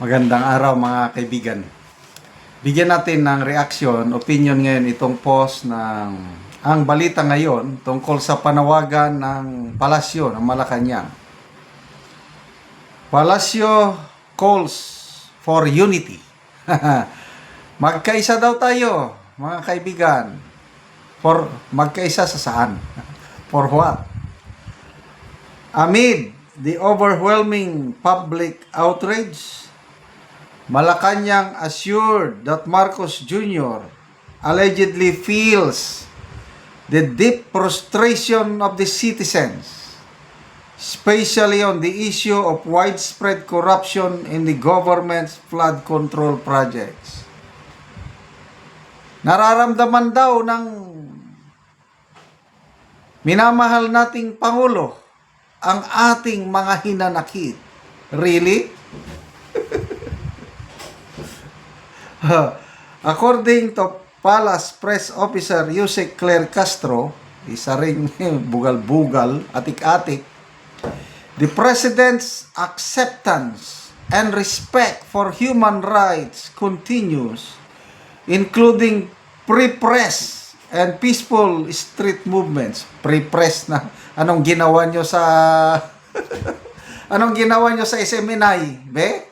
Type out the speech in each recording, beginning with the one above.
Magandang araw mga kaibigan. Bigyan natin ng reaksyon, opinion ngayon itong post ng ang balita ngayon tungkol sa panawagan ng palasyo ng Malacanang. Palasyo calls for unity. Magkaisa daw tayo, mga kaibigan. For magkaisa sa saan? For what? Amid the overwhelming public outrage, Malacanang assured that Marcos Jr. allegedly feels the deep frustration of the citizens, especially on the issue of widespread corruption in the government's flood control projects. Nararamdaman daw ng minamahal nating Pangulo ang ating mga hinanakit. Really? According to Palace Press Officer Yusek Claire Castro, isa ring bugal-bugal, atik-atik, the President's acceptance and respect for human rights continues, including pre-press and peaceful street movements. Pre-press na. Anong ginawa nyo sa... anong ginawa nyo sa SMNI? Be?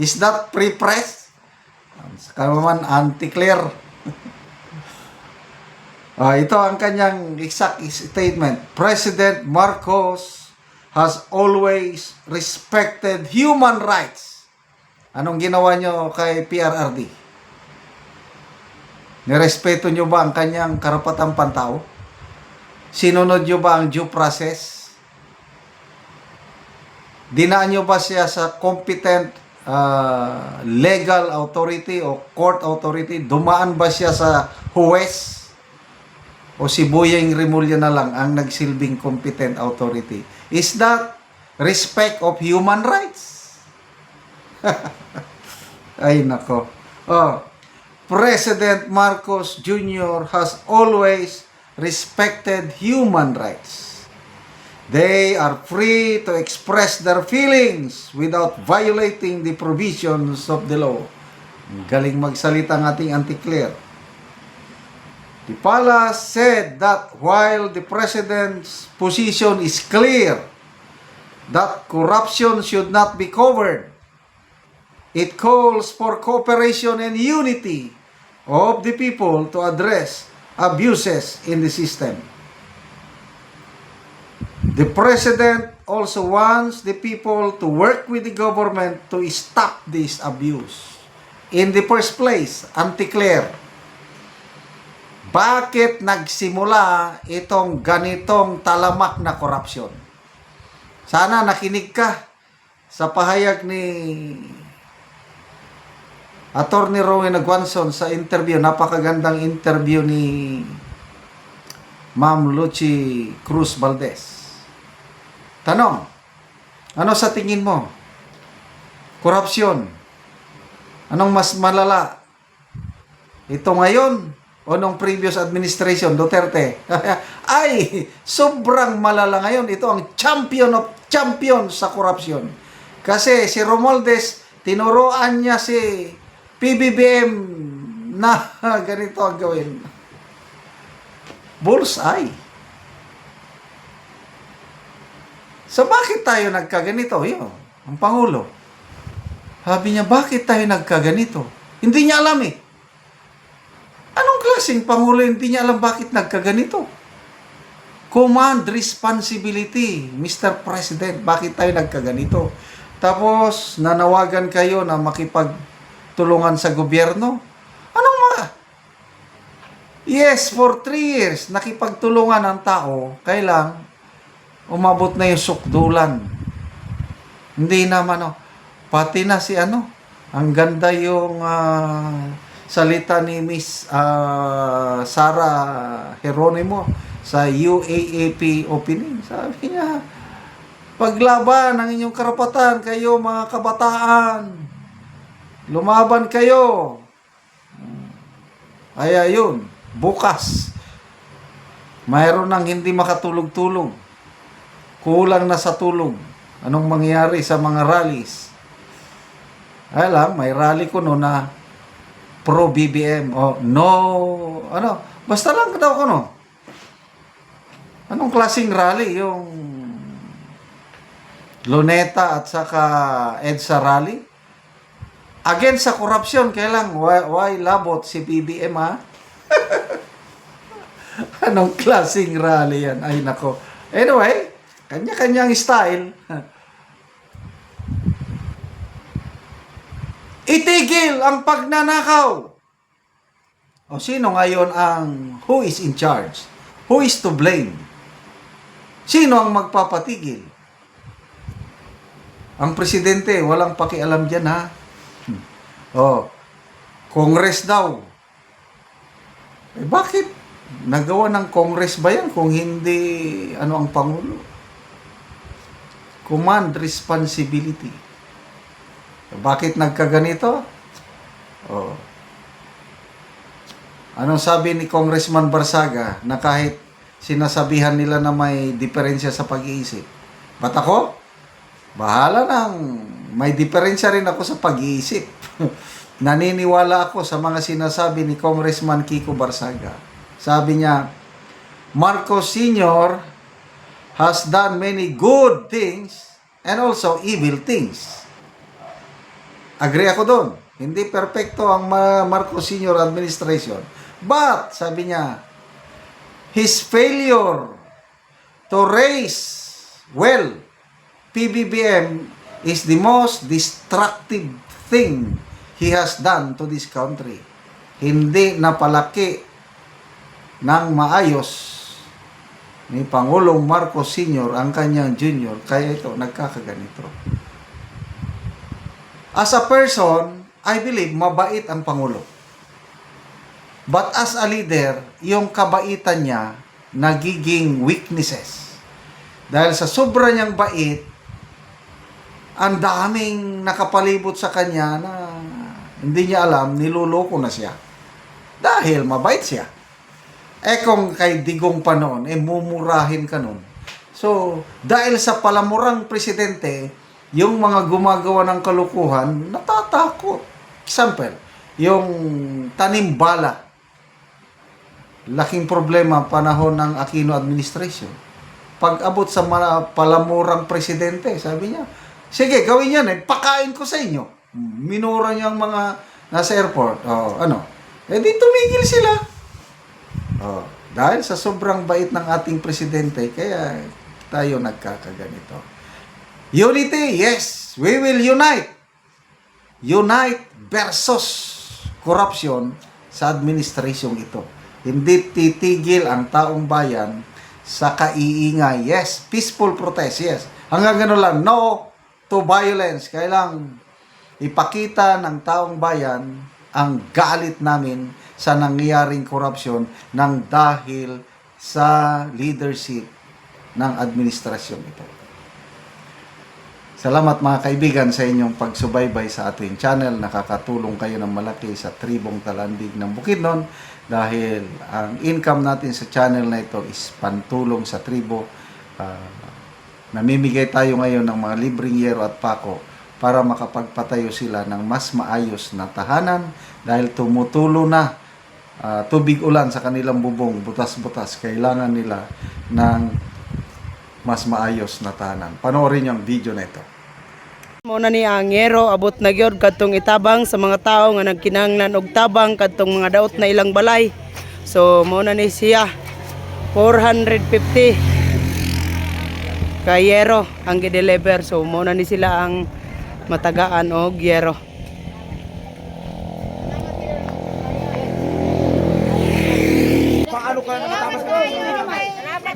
Is that pre-press? Kamaman, anti-clear. Ah, ito ang kanyang exact statement. President Marcos has always respected human rights. Anong ginawa nyo kay PRRD? Nirespeto nyo ba ang kanyang karapatang pantao? Sinunod nyo ba ang due process? Dinaan nyo ba siya sa competent uh, legal authority o court authority? Dumaan ba siya sa huwes? O si Boyeng Rimulya na lang ang nagsilbing competent authority? Is that respect of human rights? Ay nako. Oh, President Marcos Jr. has always respected human rights. They are free to express their feelings without violating the provisions of the law. Galing magsalita ng ating anti-clear. The palace said that while the president's position is clear that corruption should not be covered, it calls for cooperation and unity of the people to address abuses in the system. The president also wants the people to work with the government to stop this abuse. In the first place, anti-clear, bakit nagsimula itong ganitong talamak na korupsyon? Sana nakinig ka sa pahayag ni Attorney Rowan Aguanson sa interview, napakagandang interview ni Ma'am Lucy Cruz Valdez. Tanong, ano sa tingin mo? Korupsyon. Anong mas malala? Ito ngayon o nung previous administration, Duterte? Ay, sobrang malala ngayon. Ito ang champion of champion sa korupsyon. Kasi si Romualdez, tinuruan niya si PBBM na ganito ang gawin. Bullseye. So bakit tayo nagkaganito? Yun, ang Pangulo. Sabi niya, bakit tayo nagkaganito? Hindi niya alam eh. Anong klaseng Pangulo hindi niya alam bakit nagkaganito? Command responsibility, Mr. President, bakit tayo nagkaganito? Tapos, nanawagan kayo na makipagtulungan sa gobyerno? Anong mga? Yes, for three years, nakipagtulungan ang tao, kailang umabot na yung sukdulan. Hindi naman, oh. Pati na si ano, ang ganda yung ah, salita ni Miss ah, Sara Geronimo sa UAAP opening. Sabi niya, paglaban ang inyong karapatan, kayo mga kabataan. Lumaban kayo. Ay ayun, bukas. Mayroon nang hindi makatulog-tulog. Kulang na sa tulog. Anong mangyayari sa mga rallies? Ay lang, may rally ko no na pro BBM o no, ano, basta lang daw ko no. Anong klaseng rally? Yung Luneta at saka EDSA rally? Against sa corruption, kailang why, why labot si BBM ha? Anong klaseng rally yan? Ay nako. Anyway, kanya-kanyang style. Itigil ang pagnanakaw. O sino ngayon ang who is in charge? Who is to blame? Sino ang magpapatigil? Ang presidente, walang pakialam dyan ha. Oh, Congress daw. Eh bakit? Nagawa ng Congress ba yan kung hindi ano ang Pangulo? Command responsibility. Bakit nagkaganito? Oh. Anong sabi ni Congressman Barsaga na kahit sinasabihan nila na may diferensya sa pag-iisip? Ba't ako? Bahala nang may diferensya rin ako sa pag-iisip. Naniniwala ako sa mga sinasabi ni Congressman Kiko Barsaga. Sabi niya, Marcos Sr. has done many good things and also evil things. Agree ako doon. Hindi perpekto ang Ma- Marcos Sr. administration. But, sabi niya, his failure to raise, well, PBBM is the most destructive thing he has done to this country. Hindi napalaki ng maayos ni Pangulong Marcos Sr. ang kanyang junior, kaya ito nagkakaganito. As a person, I believe mabait ang Pangulo. But as a leader, yung kabaitan niya nagiging weaknesses. Dahil sa sobra niyang bait, ang daming nakapalibot sa kanya na hindi niya alam, niluloko na siya. Dahil mabait siya. Eh kung kay Digong pa noon, eh mumurahin ka noon. So, dahil sa palamurang presidente, yung mga gumagawa ng kalukuhan, natatakot. Example, yung tanim bala. Laking problema panahon ng Aquino administration. Pag abot sa palamurang presidente, sabi niya, sige, gawin yan eh, pakain ko sa inyo. Minura niya ang mga nasa airport. Oh, ano? Eh di tumigil sila. Oh, dahil sa sobrang bait ng ating presidente, kaya tayo nagkakaganito. Unity, yes, we will unite. Unite versus corruption sa administration ito. Hindi titigil ang taong bayan sa kaiingay. Yes, peaceful protest, yes. Hanggang gano'n lang, no to violence. Kailang ipakita ng taong bayan ang galit namin sa nangyayaring korupsyon ng dahil sa leadership ng administrasyon ito. Salamat mga kaibigan sa inyong pagsubaybay sa ating channel. Nakakatulong kayo ng malaki sa tribong talandig ng Bukidnon dahil ang income natin sa channel na ito is pantulong sa tribo. Ah, namimigay tayo ngayon ng mga libreng yero at pako para makapagpatayo sila ng mas maayos na tahanan dahil tumutulo na ah, tubig ulan sa kanilang bubong, butas-butas. Kailangan nila ng mas maayos na tahanan. Panoorin niyo ang video na ito. Muna ni Angero abot na gyud kadtong itabang sa mga tao nga nagkinahanglan og tabang kadtong mga daot na ilang balay. So muna ni siya 450 kayero ang gi-deliver. So muna ni sila ang matagaan og yero.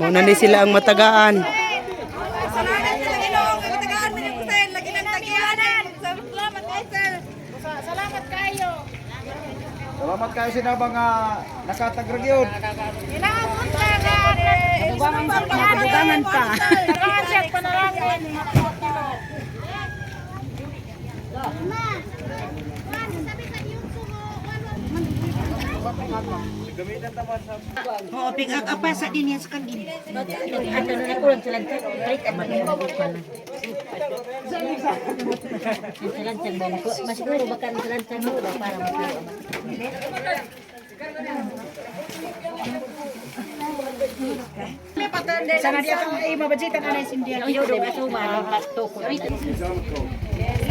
Muna ni sila ang matagaan. Salamat kayo. Salamat kayo sa mga nakatagrag yun. Kailangan mo sa Dugangan pa. Dugangan pa. Tagaan siya Oo, pick up pa sa din yan sa kanila. Ano na ko lang sila. Balik ang mga Salansang ba ko? Masiguro baka ang salansang mo ba para magpuro ba? Sana di ako ay mabajitan na yung India. Ayaw, di ba suma ng pasto ko?